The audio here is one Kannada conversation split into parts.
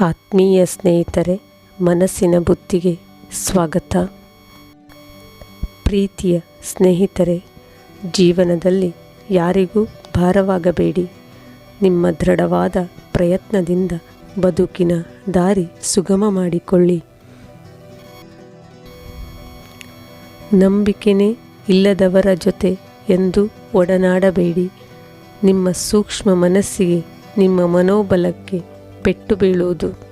ಆತ್ಮೀಯ ಸ್ನೇಹಿತರೆ, ಮನಸ್ಸಿನ ಬುತ್ತಿಗೆ ಸ್ವಾಗತ. ಪ್ರೀತಿಯ ಸ್ನೇಹಿತರೆ, ಜೀವನದಲ್ಲಿ ಯಾರಿಗೂ ಭಾರವಾಗಬೇಡಿ. ನಿಮ್ಮ ದೃಢವಾದ ಪ್ರಯತ್ನದಿಂದ ಬದುಕಿನ ದಾರಿ ಸುಗಮ ಮಾಡಿಕೊಳ್ಳಿ. ನಂಬಿಕೆನೇ ಇಲ್ಲದವರ ಜೊತೆ ಎಂದು ಒಡನಾಡಬೇಡಿ. ನಿಮ್ಮ ಸೂಕ್ಷ್ಮ ಮನಸ್ಸಿಗೆ, ನಿಮ್ಮ ಮನೋಬಲಕ್ಕೆ ಪೆಟ್ಟು ಬೀಳುವುದು.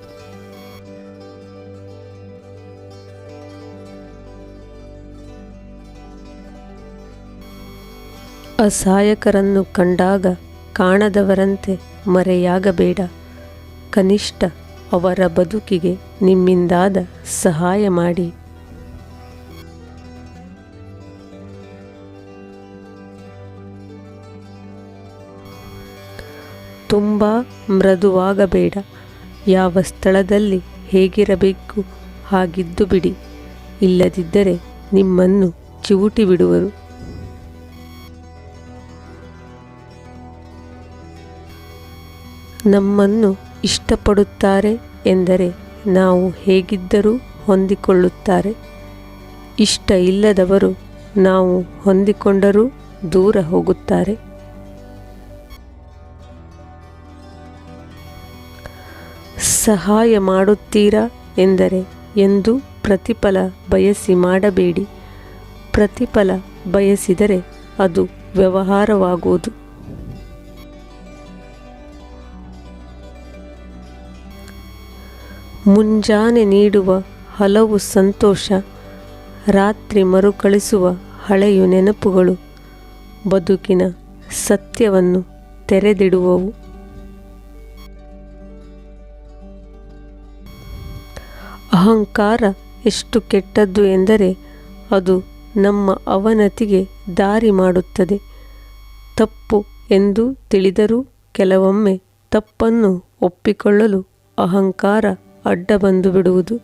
ಅಸಹಾಯಕರನ್ನು ಕಂಡಾಗ ಕಾಣದವರಂತೆ ಮರೆಯಾಗಬೇಡ. ಕನಿಷ್ಠ ಅವರ ಬದುಕಿಗೆ ನಿಮ್ಮಿಂದಾದ ಸಹಾಯ ಮಾಡಿ. ತುಂಬ ಮೃದುವಾಗಬೇಡ. ಯಾವ ಸ್ಥಳದಲ್ಲಿ ಹೇಗಿರಬೇಕು ಹಾಗಿದ್ದು ಬಿಡಿ. ಇಲ್ಲದಿದ್ದರೆ ನಿಮ್ಮನ್ನು ಚಿವುಟಿ ಬಿಡುವರು. ನಮ್ಮನ್ನು ಇಷ್ಟಪಡುತ್ತಾರೆ ಎಂದರೆ ನಾವು ಹೇಗಿದ್ದರೂ ಹೊಂದಿಕೊಳ್ಳುತ್ತಾರೆ. ಇಷ್ಟ ಇಲ್ಲದವರು ನಾವು ಹೊಂದಿಕೊಂಡರೂ ದೂರ ಹೋಗುತ್ತಾರೆ. ಸಹಾಯ ಮಾಡುತ್ತೀರಾ ಎಂದರೆ ಎಂದು ಪ್ರತಿಫಲ ಬಯಸಿ ಮಾಡಬೇಡಿ. ಪ್ರತಿಫಲ ಬಯಸಿದರೆ ಅದು ವ್ಯವಹಾರವಾಗುವುದು. ಮುಂಜಾನೆ ನೀಡುವ ಹಲವು ಸಂತೋಷ, ರಾತ್ರಿ ಮರುಕಳಿಸುವ ಹಳೆಯ ನೆನಪುಗಳು, ಬದುಕಿನ ಸತ್ಯವನ್ನು ತೆರೆದಿಡುವವು. ಅಹಂಕಾರ ಎಷ್ಟು ಕೆಟ್ಟದ್ದು ಎಂದರೆ ಅದು ನಮ್ಮ ಅವನತಿಗೆ ದಾರಿ ಮಾಡುತ್ತದೆ. ತಪ್ಪು ಎಂದು ತಿಳಿದರೂ ಕೆಲವೊಮ್ಮೆ ತಪ್ಪನ್ನು ಒಪ್ಪಿಕೊಳ್ಳಲು ಅಹಂಕಾರ ಅಡ್ಡ ಬಂದು ಬಿಡುವುದು.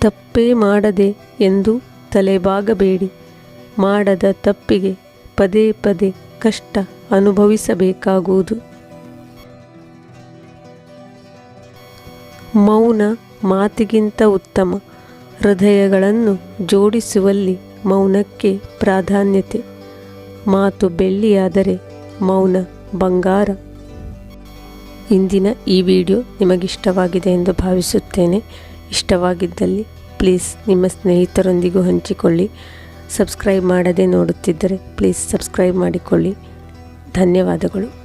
ತಪ್ಪೇ ಮಾಡದೆ ಎಂದು ತಲೆಬಾಗಬೇಡಿ. ಮಾಡದ ತಪ್ಪಿಗೆ ಪದೇ ಪದೇ ಕಷ್ಟ ಅನುಭವಿಸಬೇಕಾಗುವುದು. ಮೌನ ಮಾತಿಗಿಂತ ಉತ್ತಮ ಹೃದಯಗಳನ್ನು ಜೋಡಿಸುವಲ್ಲಿ ಮೌನಕ್ಕೆ ಪ್ರಾಧಾನ್ಯತೆ. ಮಾತು ಬೆಳ್ಳಿಯಾದರೆ ಮೌನ ಬಂಗಾರ. ಇಂದಿನ ಈ ವಿಡಿಯೋ ನಿಮಗಿಷ್ಟವಾಗಿದೆ ಎಂದು ಭಾವಿಸುತ್ತೇನೆ. ಇಷ್ಟವಾಗಿದ್ದಲ್ಲಿ ಪ್ಲೀಸ್ ನಿಮ್ಮ ಸ್ನೇಹಿತರೊಂದಿಗೂ ಹಂಚಿಕೊಳ್ಳಿ. ಸಬ್ಸ್ಕ್ರೈಬ್ ಮಾಡದೆ ನೋಡುತ್ತಿದ್ದರೆ ಪ್ಲೀಸ್ ಸಬ್ಸ್ಕ್ರೈಬ್ ಮಾಡಿಕೊಳ್ಳಿ. ಧನ್ಯವಾದಗಳು.